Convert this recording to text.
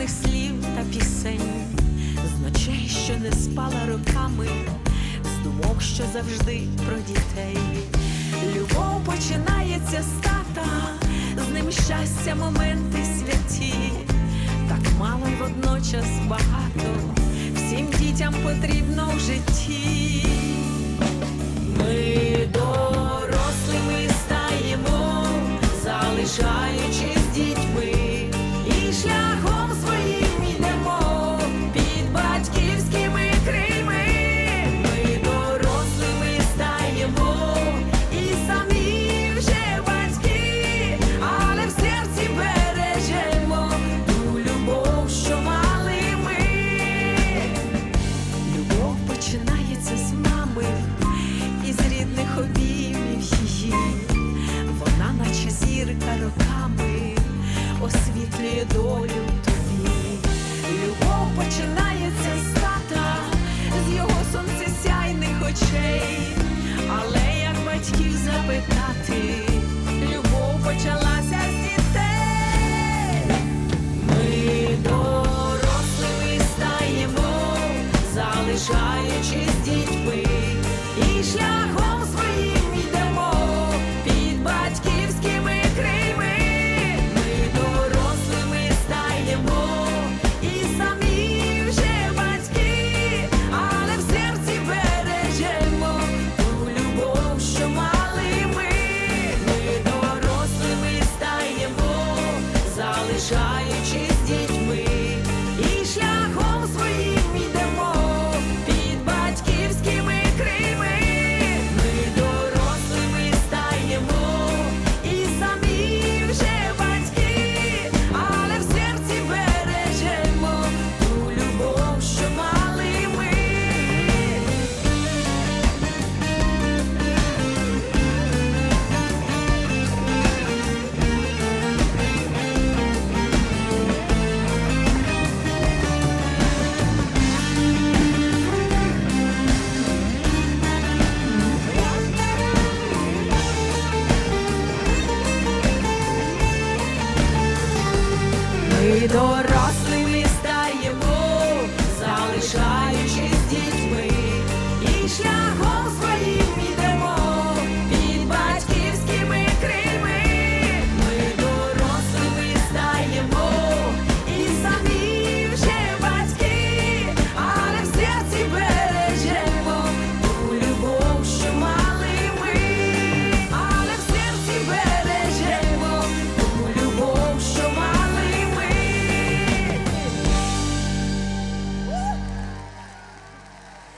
дивних слів та пісень, з ночей, що не спала руками, з думок, що завжди про дітей. Любов починається з тата, з ним щастя, моменти святі, так мало й водночас багато, всім дітям потрібно в житті. Ми дорослими стаємо, залишаючись дітьми. Роками, освітлює долю тобі. Любов починається з тата, з його сонцесяйних очей. Але як батьків запитати, любов почалася з дітей. Ми дорослими стаємо, залишаючись дітьми, і шляхом залишаючись дорослі